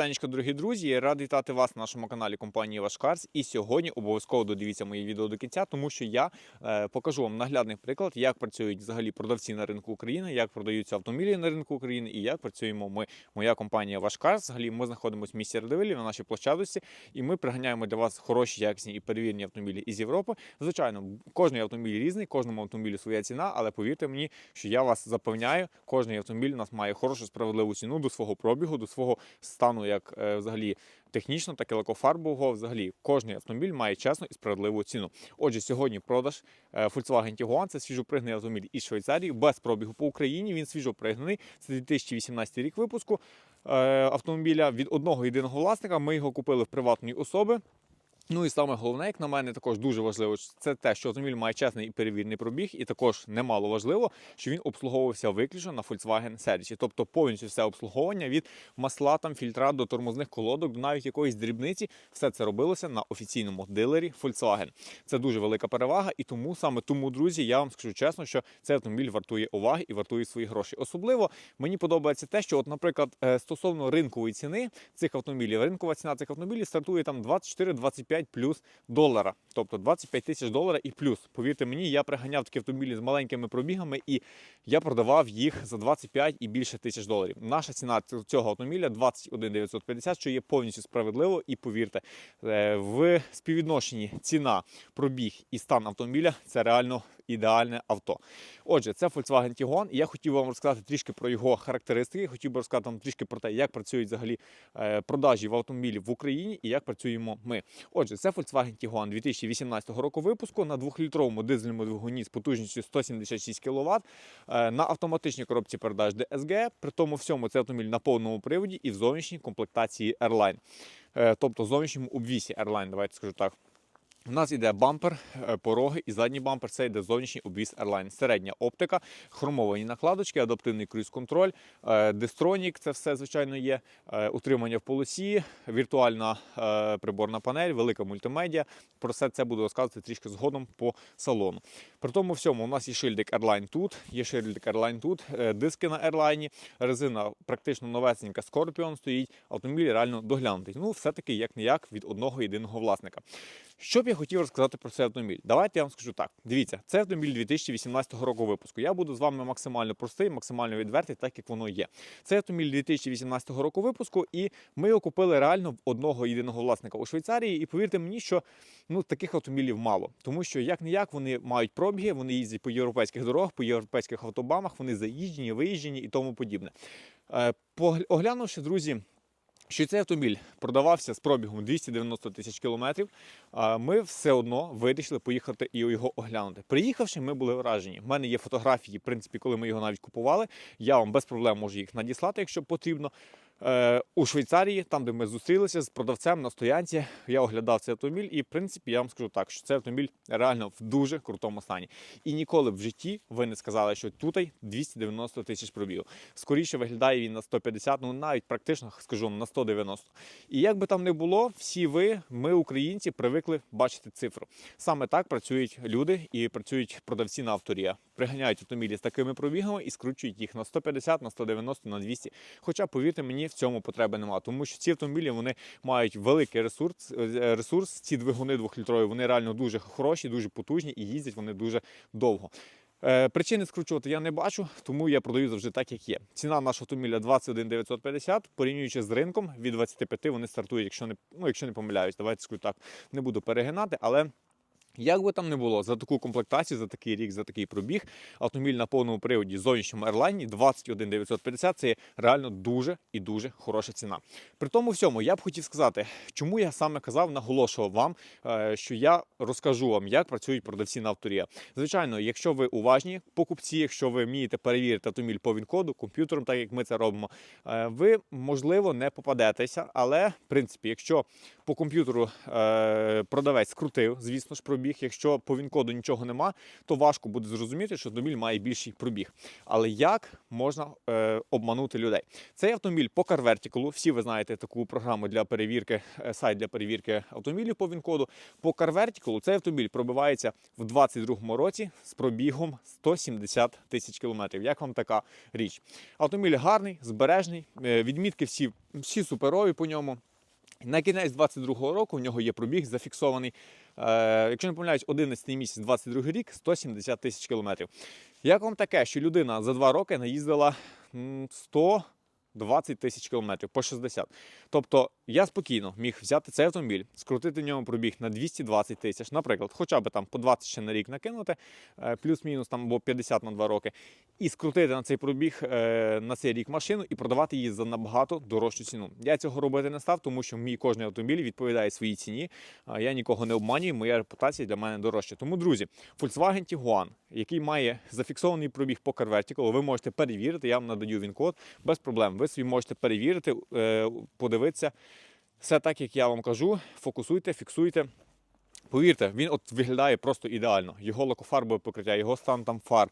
Вітанечко, дорогі друзі. Я радий вітати вас на нашому каналі компанії Вашкарс. І сьогодні обов'язково додивіться мої відео до кінця, тому що я е, покажу вам наглядний приклад, як працюють взагалі продавці на ринку України, як продаються автомобілі на ринку України і як працюємо ми. Моя компанія Вашкарс. Взагалі ми знаходимося в місті Радивилі на нашій площадці, і ми приганяємо для вас хороші, якісні і перевірені автомобілі із Європи. Звичайно, кожний автомобіль різний, кожному автомобілю своя ціна, але повірте мені, що я вас запевняю, кожний автомобіль у нас має хорошу справедливу ціну до свого пробігу, до свого стану, як е, взагалі технічно, так і лакофарбового. Взагалі, кожний автомобіль має чесну і справедливу ціну. Отже, сьогодні продаж е, Volkswagen Tiguan, це свіжопригнаний автомобіль із Швейцарії, без пробігу по Україні. Він свіжопригнаний. Це 2018 рік випуску е, автомобіля від одного єдиного власника. Ми його купили в приватної особи. Ну і саме головне, як на мене, також дуже важливо, це те, що автомобіль має чесний і перевірний пробіг, і також немало важливо, що він обслуговувався виключно на Volkswagen сервісі. Тобто повністю все обслуговування від масла, там, фільтра до тормозних колодок, до навіть якоїсь дрібниці, все це робилося на офіційному дилері Volkswagen. Це дуже велика перевага, і тому саме тому, друзі, я вам скажу чесно, що цей автомобіль вартує уваги і вартує свої гроші. Особливо мені подобається те, що, от, наприклад, е, стосовно ринкової ціни цих автомобілів, ринкова ціна цих автомобілів стартує там 24-25 плюс долара, тобто 25 тисяч доларів і плюс. Повірте мені, я приганяв такі автомобілі з маленькими пробігами, і я продавав їх за 25 і більше тисяч доларів. Наша ціна цього автомобіля 21 950, що є повністю справедливо. І повірте, е, в співвідношенні ціна, пробіг і стан автомобіля це реально ідеальне авто. Отже, це Volkswagen Tiguan. Я хотів вам розказати трішки про його характеристики. Хотів би розказати вам трішки про те, як працюють взагалі е, продажі в автомобілі в Україні і як працюємо ми. Отже, це Volkswagen Tiguan 2018 року випуску на 2-літровому дизельному двигуні з потужністю 176 кВт е, на автоматичній коробці передач DSG. При тому всьому це автомобіль на повному приводі і в зовнішній комплектації Airline. Е, Тобто в зовнішньому обвісі Airline, давайте скажу так. У нас йде бампер, е, пороги і задній бампер. Це йде зовнішній обвіз Airline. Середня оптика, хромовані накладочки, адаптивний круїз-контроль, е, дистронік, це все звичайно є. е, Утримання в полосі, віртуальна приборна панель, велика мультимедіа. Про все це буду розказувати трішки згодом по салону. При тому всьому у нас є шильдик Airline тут, є шильдик Airline тут, диски на Airline, резина практично новесенька Scorpion стоїть. Автомобіль реально доглянутий. Ну, все-таки як не як від одного єдиного власника. Що б я хотів розказати про цей автомобіль? Давайте я вам скажу так. Дивіться, це автомобіль 2018 року випуску. Я буду з вами максимально простий, максимально відвертий, так як воно є. Це автомобіль 2018 року випуску, і ми його купили реально в одного єдиного власника у Швейцарії. І повірте мені, що ну таких автомобілів мало, тому що як не як вони мають пробіги, вони їздять по європейських дорогах, по європейських автобамах, вони заїжджені, виїжджені і тому подібне. Е, Оглянувши, друзі, що цей автомобіль продавався з пробігом 290 тисяч кілометрів, ми все одно вирішили поїхати і його оглянути. Приїхавши, ми були вражені. У мене є фотографії, в принципі, коли ми його навіть купували. Я вам без проблем можу їх надіслати, якщо потрібно. Е, у Швейцарії, там, де ми зустрілися з продавцем на стоянці, я оглядав цей автомобіль, і в принципі я вам скажу так, що цей автомобіль реально в дуже крутому стані. І ніколи в житті ви не сказали, що тут 290 тисяч пробігів. Скоріше виглядає він на 150, ну навіть практично скажу на 190. І як би там не було, всі ви, ми, українці, привикли бачити цифру. Саме так працюють люди і працюють продавці на авторія. Приганяють автомобілі з такими пробігами і скручують їх на 150, на 190, на 200. Хоча, повірте мені, в цьому потреби немає, тому що ці автомобілі вони мають великий ресурс. е, ресурс. Ці двигуни двохлітрові, вони реально дуже хороші, дуже потужні і їздять вони дуже довго. Е, Причини скручувати я не бачу, тому я продаю завжди так, як є. Ціна нашого автомобіля 21 950, порівнюючи з ринком, від 25 вони стартують, якщо не, ну, якщо не помиляюсь, давайте скажу так, не буду перегинати, але як би там не було, за таку комплектацію, за такий рік, за такий пробіг, автомобіль на повному приводі зовнішньому Airline 21 950 це реально дуже і дуже хороша ціна. При тому всьому я б хотів сказати, чому я саме казав, наголошував вам, е, що я розкажу вам, як працюють продавці на авторія. Звичайно, якщо ви уважні покупці, якщо ви вмієте перевірити автомобіль по він-коду, комп'ютером, так як ми це робимо, е, ви можливо не попадетеся, але в принципі, якщо по комп'ютеру е, продавець скрутив, звісно ж, пробіг. Якщо по він-коду нічого нема, то важко буде зрозуміти, що автомобіль має більший пробіг. Але як можна е, обманути людей? Цей автомобіль по CarVertical, всі ви знаєте таку програму для перевірки, е, сайт для перевірки автомобілів по він-коду. По CarVertical цей автомобіль пробивається в 22-му році з пробігом 170 тисяч кілометрів. Як вам така річ? Автомобіль гарний, збережний, відмітки всі, всі суперові по ньому. На кінець 22-го року в нього є пробіг зафіксований, е, якщо не помиляюсь, 11 місяць, 22 рік, 170 тисяч кілометрів. Як вам таке, що людина за два роки наїздила 100 20 тисяч кілометрів по 60. Тобто я спокійно міг взяти цей автомобіль, скрутити в ньому пробіг на 220 тисяч, наприклад, хоча б там по 20 ще на рік накинути, е, плюс-мінус там або 50 на 2 роки, і скрутити на цей пробіг е, на цей рік машину і продавати її за набагато дорожчу ціну. Я цього робити не став, тому що мій кожний автомобіль відповідає своїй ціні. Я нікого не обманюю, моя репутація для мене дорожча. Тому, друзі, Volkswagen Tiguan, який має зафіксований пробіг по CarVertical, ви можете перевірити, я вам надаю він код без проблем. Ви собі можете перевірити, е, подивитися. Все так, як я вам кажу, фокусуйте, фіксуйте. Повірте, він от виглядає просто ідеально. Його лакофарбове покриття, його стан там фар,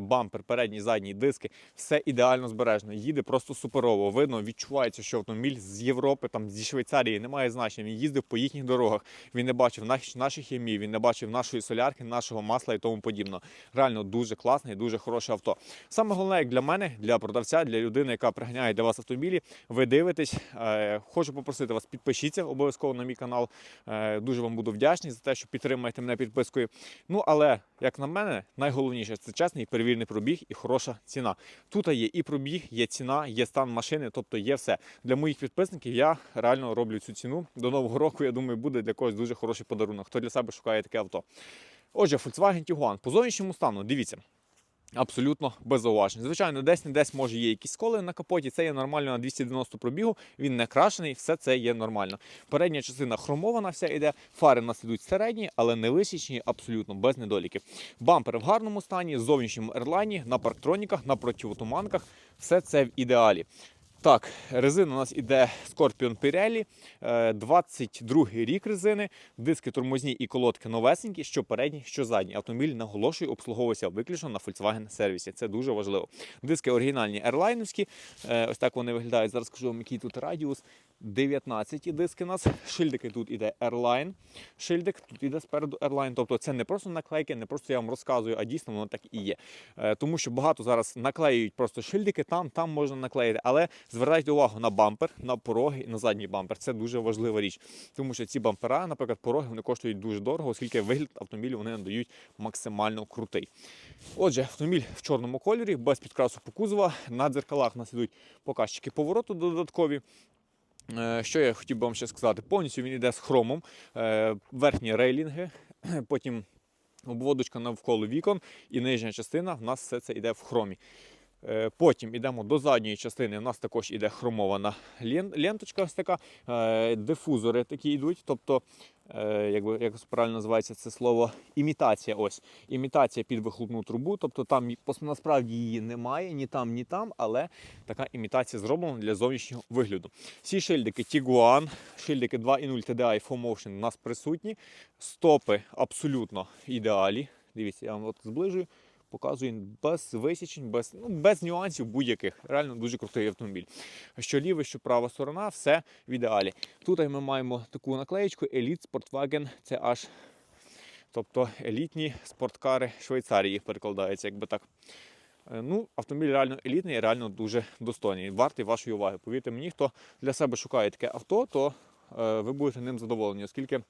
бампер, передній, задній, диски, все ідеально збережено. Їде просто суперово. Видно, відчувається, що автомобіль з Європи, там зі Швейцарії немає значення. Він їздив по їхніх дорогах. Він не бачив наш, наших хімій, він не бачив нашої солярки, нашого масла і тому подібне. Реально дуже класне і дуже хороше авто. Саме головне, як для мене, для продавця, для людини, яка приганяє для вас автомобілі, ви дивитесь. Е, хочу попросити вас, підпишіться обов'язково на мій канал. Е, дуже вам буду вдячний за те, що підтримуєте мене підпискою. Ну але як на мене, найголовніше це чесний і перевірений пробіг і хороша ціна. Тут є і пробіг, є ціна, є стан машини, тобто є все. Для моїх підписників я реально роблю цю ціну. До нового року, я думаю, буде для когось дуже хороший подарунок. Хто для себе шукає таке авто. Отже, Volkswagen Tiguan. По зовнішньому стану, дивіться. Абсолютно без зауважень. Звичайно, десь не десь може є якісь сколи на капоті. Це є нормально на 290 пробігу. Він не крашений, все це є нормально. Передня частина хромована, вся йде. Фари нас ідуть середні, але не висічні, абсолютно без недоліків. Бампер в гарному стані, зовнішньому ерлайні, на парктроніках, на противотуманках. Все це в ідеалі. Так, резина у нас іде Scorpion Pirelli, е, 22 рік резини, диски тормозні і колодки новесенькі, що передні, що задні. Автомобіль наголошую, обслуговувався виключно на Volkswagen сервісі. Це дуже важливо. Диски оригінальні ерлайновські. е, Ось так вони виглядають. Зараз скажу вам, який тут радіус. 19 диски у нас. Шильдики тут іде Airline. Шильдик тут іде спереду Airline. Тобто це не просто наклейки, не просто я вам розказую, а дійсно воно так і є. Е, Тому що багато зараз наклеюють просто шильдики, там, там можна наклеїти. Але звертайте увагу на бампер, на пороги і на задній бампер. Це дуже важлива річ. Тому що ці бампера, наприклад, пороги вони коштують дуже дорого, оскільки вигляд автомобілю вони надають максимально крутий. Отже, автомобіль в чорному кольорі, без підкрасу по кузова. На дзеркалах у нас ідуть показчики повороту додаткові. Е, Що я хотів би вам ще сказати? Повністю він йде з хромом, е, верхні рейлінги, потім обводочка навколо вікон і нижня частина в нас все це йде в хромі. Е, Потім йдемо до задньої частини. У нас також іде хромована ленточка, ось така, е, дифузори такі йдуть. Тобто, е, як, би, як правильно називається це слово, імітація. Ось імітація під вихлопну трубу. Тобто там насправді її немає ні там, ні там, але така імітація зроблена для зовнішнього вигляду. Всі шильдики Tiguan, шильдики 2.0 TDI Full Motion у нас присутні. Стопи абсолютно ідеалі. Дивіться, я вам от зближую. Показую без висічень, без, ну, без нюансів будь-яких. Реально дуже крутий автомобіль. Що ліва, що права сторона, все в ідеалі. Тут ми маємо таку наклеєчку Elite Sportwagen CH. Тобто елітні спорткари Швейцарії перекладається, якби так. Е, Ну, автомобіль реально елітний, реально дуже достойний. Вартий вашої уваги. Повірте мені, хто для себе шукає таке авто, то е, ви будете ним задоволені, оскільки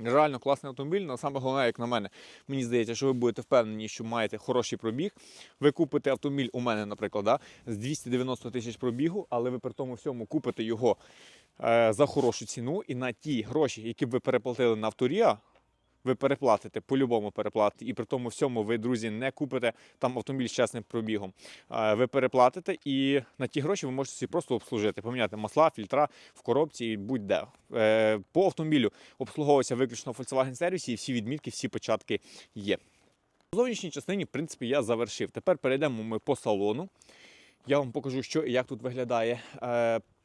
реально класний автомобіль. але саме головне, як на мене, мені здається, що ви будете впевнені, що маєте хороший пробіг. Ви купите автомобіль у мене, наприклад, да, з 290 тисяч пробігу, але ви при тому всьому купите його е, за хорошу ціну і на ті гроші, які б ви переплатили на авторія. Ви переплатите, по-любому переплатите, і при тому всьому ви, друзі, не купите там автомобіль з чесним пробігом. Е, Ви переплатите, і на ті гроші ви можете собі просто обслужити, поміняти масла, фільтра в коробці і будь-де. Е, По автомобілю обслуговується виключно в Volkswagen сервісі, і всі відмітки, всі початки є. У зовнішній частині, в принципі, я завершив. Тепер перейдемо ми по салону. Я вам покажу, що і як тут виглядає.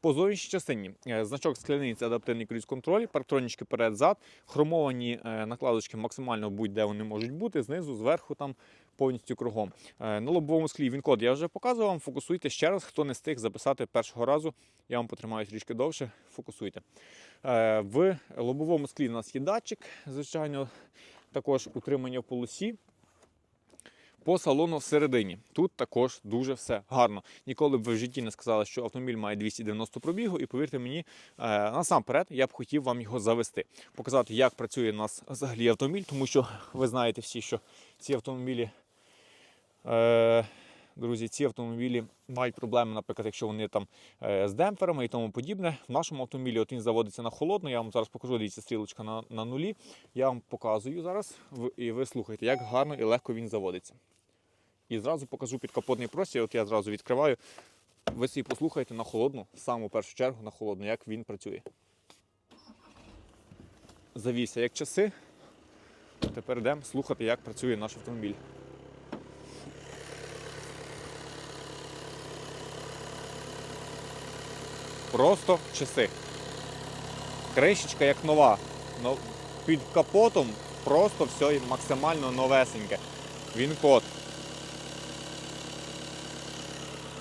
По зовнішній частині е, значок скляний це адаптивний круїз контроль, парктронічки перед-зад, хромовані е, накладочки максимально будь-де вони можуть бути, знизу, зверху, там повністю кругом. Е, На лобовому склі він код я вже показував вам. Фокусуйте ще раз, хто не встиг записати першого разу. Я вам потримаю трішки довше. Фокусуйте. В лобовому склі у нас є датчик, звичайно, також утримання в полосі. По салону всередині. Тут також дуже все гарно. Ніколи б ви в житті не сказали, що автомобіль має 290 пробігу, і повірте мені, е, насамперед я б хотів вам його завести, показати, як працює у нас взагалі автомобіль, тому що ви знаєте всі, що ці автомобілі. Е, Друзі, ці автомобілі мають проблеми, наприклад, якщо вони там е, з демпферами і тому подібне. В нашому автомобілі от він заводиться на холодно. Я вам зараз покажу, дивіться, стрілочка на, на нулі. Я вам показую зараз, і ви слухайте, як гарно і легко він заводиться. І зразу покажу підкапотний простір. От я зразу відкриваю. Ви собі послухайте на холодну, саму першу чергу на холодну, як він працює. Завівся як часи. Тепер йдемо слухати, як працює наш автомобіль. Просто часи. Кришечка як нова. Но під капотом просто все максимально новесеньке. Він код.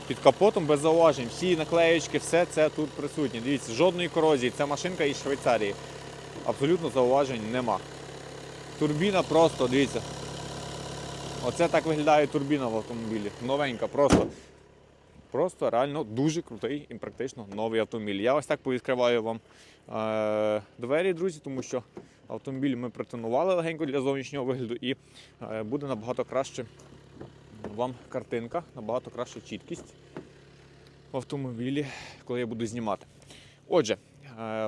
Під капотом без зауважень. Всі наклеєчки, все це тут присутнє. Дивіться, жодної корозії. Це машинка із Швейцарії. Абсолютно зауважень нема. Турбіна просто, дивіться. Оце так виглядає турбіна в автомобілі. Новенька, просто. Просто реально дуже крутий і практично новий автомобіль. Я ось так повідкриваю вам е- двері, друзі, тому що автомобіль ми притонували легенько для зовнішнього вигляду і е, буде набагато краще вам картинка, набагато краща чіткість в автомобілі, коли я буду знімати. Отже,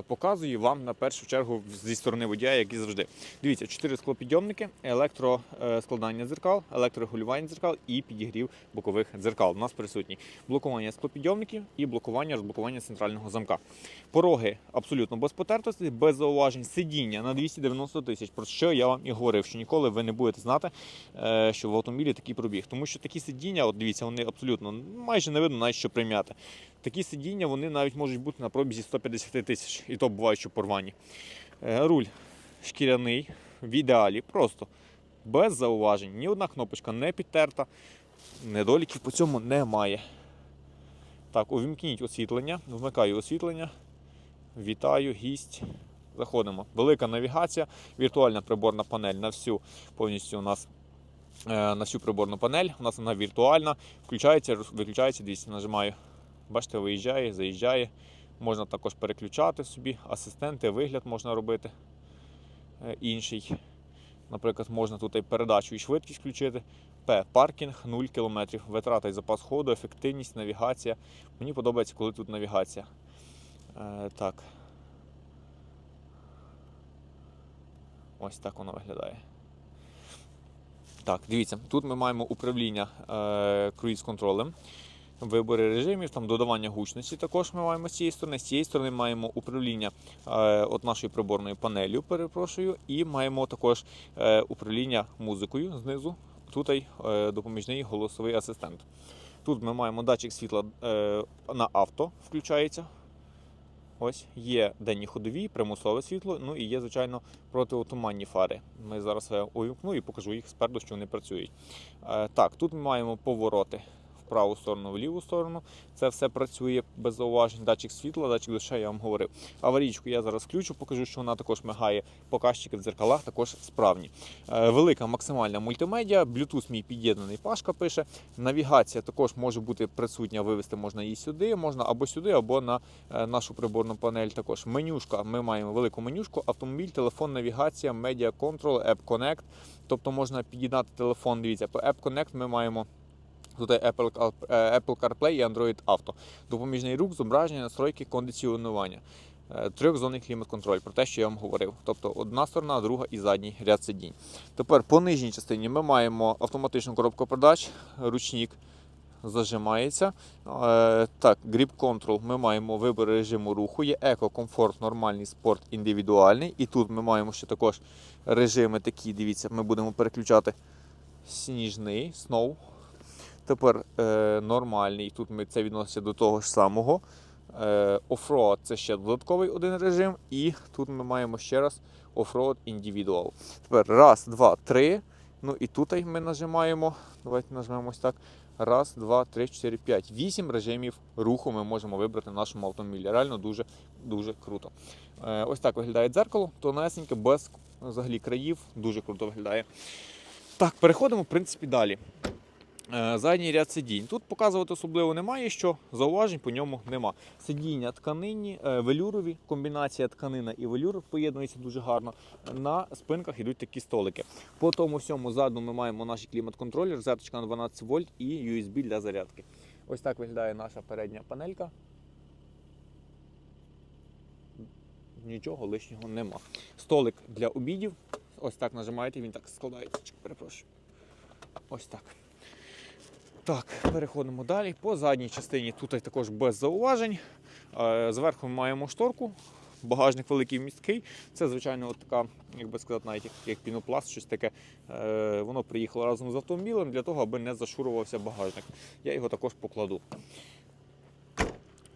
показую вам на першу чергу зі сторони водія, як і завжди. Дивіться, 4 склопідйомники, електроскладання дзеркал, електрорегулювання дзеркал і підігрів бокових дзеркал. У нас присутні блокування склопідйомників і блокування розблокування центрального замка. Пороги абсолютно без потертості, без зауважень, сидіння на 290 тисяч. Про що я вам і говорив, що ніколи ви не будете знати, е, що в автомобілі такий пробіг. Тому що такі сидіння, от дивіться, вони абсолютно майже не видно, навіть що прим'яти. Такі сидіння вони навіть можуть бути на пробізі 150 тисяч, і то буває, що порвані. Е, Руль шкіряний, в ідеалі, просто без зауважень. Ні одна кнопочка не підтерта, недоліків по цьому немає. Так, увімкніть освітлення, вмикаю освітлення. Вітаю, гість. Заходимо. Велика навігація, віртуальна приборна панель на всю повністю у нас е, на всю приборну панель. У нас вона віртуальна. Включається, виключається, дивіться, нажимаю. Бачите, виїжджає, заїжджає. Можна також переключати собі, асистенти, вигляд можна робити е, інший. Наприклад, можна тут і передачу і швидкість включити. П. Паркінг 0 км. Витрата і запас ходу, ефективність, навігація. Мені подобається, коли тут навігація. Е, так. Ось так воно виглядає. Так, дивіться, тут ми маємо управління е, круїз-контролем, вибори режимів, там додавання гучності також ми маємо з цієї сторони. З цієї сторони маємо управління е, от нашою приборною панелью, перепрошую, і маємо також е, управління музикою знизу. Тут е, допоміжний голосовий асистент. Тут ми маємо датчик світла е, на авто, включається. Ось є денні ходові, примусове світло, ну і є, звичайно, протиотуманні фари. Ми зараз е, увімкну і покажу їх спереду, що вони працюють. Е, Так, тут ми маємо повороти праву сторону, в ліву сторону. Це все працює без зауважень. Датчик світла, датчик дощу, я вам говорив. Аварійку я зараз включу, покажу, що вона також мигає. Показчики в дзеркалах також справні. Е, Велика максимальна мультимедіа, Bluetooth мій під'єднаний, Пашка пише. Навігація також може бути присутня, вивести можна її сюди, можна або сюди, або на е, нашу приборну панель. Також менюшка. Ми маємо велику менюшку, автомобіль, телефон, навігація, медіа контрол, App Connect. Тобто можна під'єднати телефон. Дивіться, по App Connect ми маємо. Тут є Apple, е, Apple CarPlay і Android Auto. Допоміжний рух, зображення, настройки, кондиціонування. Е, Трьохзонний клімат-контроль, про те, що я вам говорив. Тобто одна сторона, друга і задній ряд сидінь. Тепер по нижній частині ми маємо автоматичну коробку передач, ручник зажимається. Е, так, Grip Control ми маємо вибір режиму руху. Є еко, комфорт, нормальний, спорт, індивідуальний. І тут ми маємо ще також режими такі, дивіться, ми будемо переключати сніжний, snow. Тепер е, нормальний. Тут ми це відноситься до того ж самого. Е, Offroad це ще додатковий один режим. І тут ми маємо ще раз Offroad Individual. Тепер раз, два, три. Ну і тут ми нажимаємо. Давайте нажмемо ось так. Раз, два, три, чотири, п'ять. Вісім режимів руху ми можемо вибрати в нашому автомобілі. Реально дуже дуже круто. Е, ось так виглядає дзеркало, тонесеньке, без взагалі країв. Дуже круто виглядає. Так, переходимо, в принципі, далі. Е, Задній ряд сидінь. Тут показувати особливо немає, що зауважень по ньому нема. Сидіння тканинні, е, велюрові, комбінація тканина і велюр поєднується дуже гарно. На спинках йдуть такі столики. По тому всьому ззаду ми маємо наш клімат-контролер, розеточка на 12 вольт і USB для зарядки. Ось так виглядає наша передня панелька. Нічого лишнього нема. Столик для обідів. Ось так нажимаєте, він так складається. Перепрошую. Ось так. Так, переходимо далі. По задній частині тут також без зауважень. Е, Зверху ми маємо шторку. Багажник великий місткий. Це, звичайно, от така, як би сказати, навіть як, пінопласт, щось таке. Е, воно приїхало разом з автомобілем для того, аби не зашурувався багажник. Я його також покладу.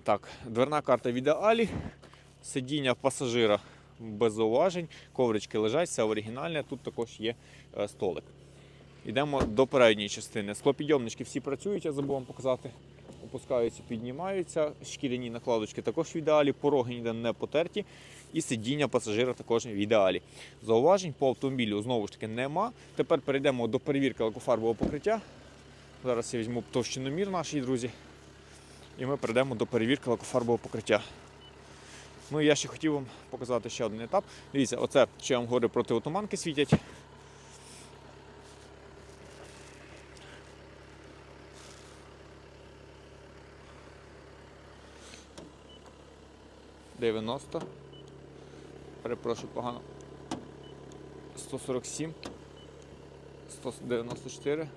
Так, дверна карта в ідеалі. Сидіння пасажира без зауважень. Коврички лежать, все оригінальне. Тут також є е, столик. Йдемо до передньої частини. Склопідйомнички всі працюють, я забув вам показати. Опускаються, піднімаються. Шкіряні накладочки також в ідеалі, пороги ніде не потерті. І сидіння пасажира також в ідеалі. Зауважень по автомобілю знову ж таки нема. Тепер перейдемо до перевірки лакофарбового покриття. Зараз я візьму товщиномір наші друзі. І ми перейдемо до перевірки лакофарбового покриття. Ну і я ще хотів вам показати ще один етап. Дивіться, оце, що я вам говорю, протиотуманки світять. Дев'яносто. Перепрошую погано. 147. 194.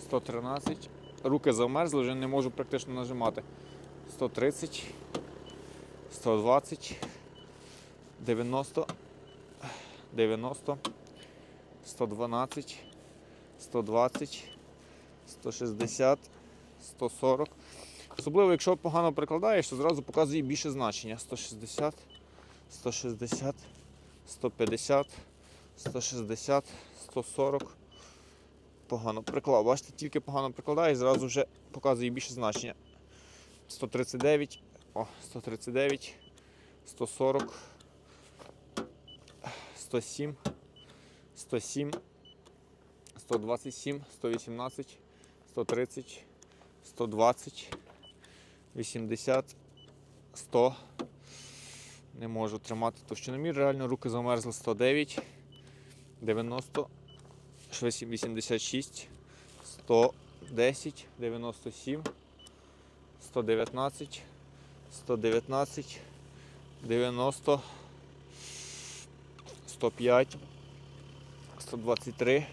113. Руки замерзли, вже не можу практично нажимати. 130. 120. 90. 90. 112. 120. 160. 140. Особливо, якщо погано прикладаєш, то зразу показує більше значення. 160, 160, 150, 160, 140. Погано приклав. Бачите, тільки погано прикладаєш, зразу вже показує більше значення. 139, о, 139, 140, 107, 107, 127, 118, 130, 120. 80, 100. Не можу тримати товщиномір. Реально руки замерзли 109, 90, 86, 110, 97, 119, 119, 90, 105, 123.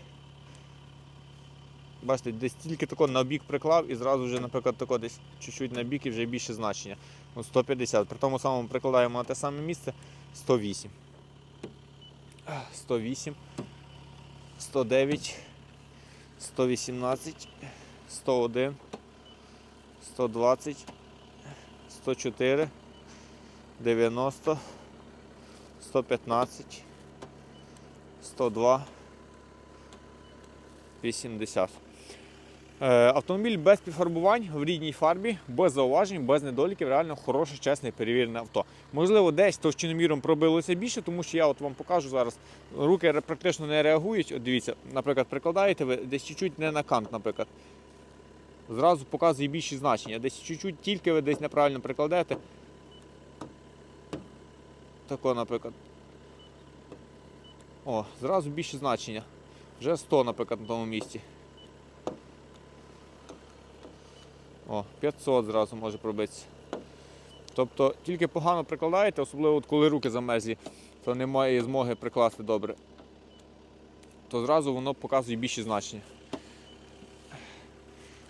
Бачите, десь тільки тако на бік приклав і зразу вже, наприклад, тако десь чуть-чуть на бік і вже більше значення. Ну, 150. При тому самому прикладаємо на те саме місце. 108. 108, 109, 118, 101, 120, 104, 90, 115, 102, 80. Е, Автомобіль без підфарбувань в рідній фарбі, без зауважень, без недоліків. Реально хороше, чесне, перевірене авто. Можливо, десь товщиноміром пробилося більше, тому що я от вам покажу зараз. Руки практично не реагують. От дивіться, наприклад, прикладаєте ви десь чуть-чуть не на кант, наприклад. Зразу показує більші значення. Десь чуть-чуть тільки ви десь неправильно прикладаєте. Тако, наприклад. О, зразу більше значення. Вже 100, наприклад, на тому місці. О, 500 зразу може пробитися. Тобто тільки погано прикладаєте, особливо от коли руки замерзлі, то немає змоги прикласти добре. То зразу воно показує більші значення.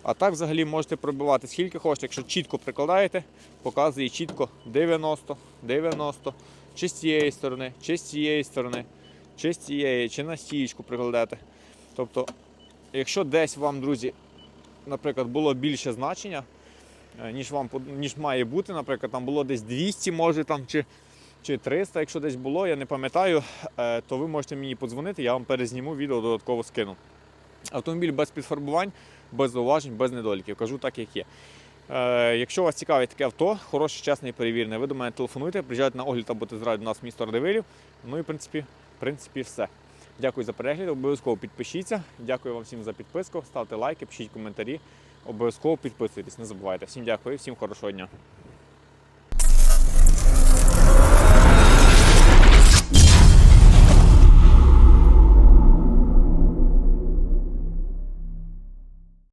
А так взагалі можете пробивати скільки хочете, якщо чітко прикладаєте, показує чітко 90, 90, чи з цієї сторони, чи з цієї сторони, чи з цієї, чи на стієчку прикладете. Тобто, якщо десь вам, друзі, наприклад, було більше значення, е, ніж вам ніж має бути. Наприклад, там було десь 200, може там чи, чи 300, якщо десь було, я не пам'ятаю, е, то ви можете мені подзвонити, я вам перезніму відео, додатково скину. Автомобіль без підфарбувань, без зауважень, без недоліків. Кажу так, як є. Е, якщо вас цікавить таке авто, хороше, чесне і перевірене, ви до мене телефонуйте, приїжджайте на огляд або тест-драйв до нас місто Радивилів. Ну і в принципі, в принципі, все. Дякую за перегляд. Обов'язково підпишіться. Дякую вам всім за підписку. Ставте лайки, пишіть коментарі. Обов'язково підписуйтесь, не забувайте. Всім дякую, всім хорошого дня.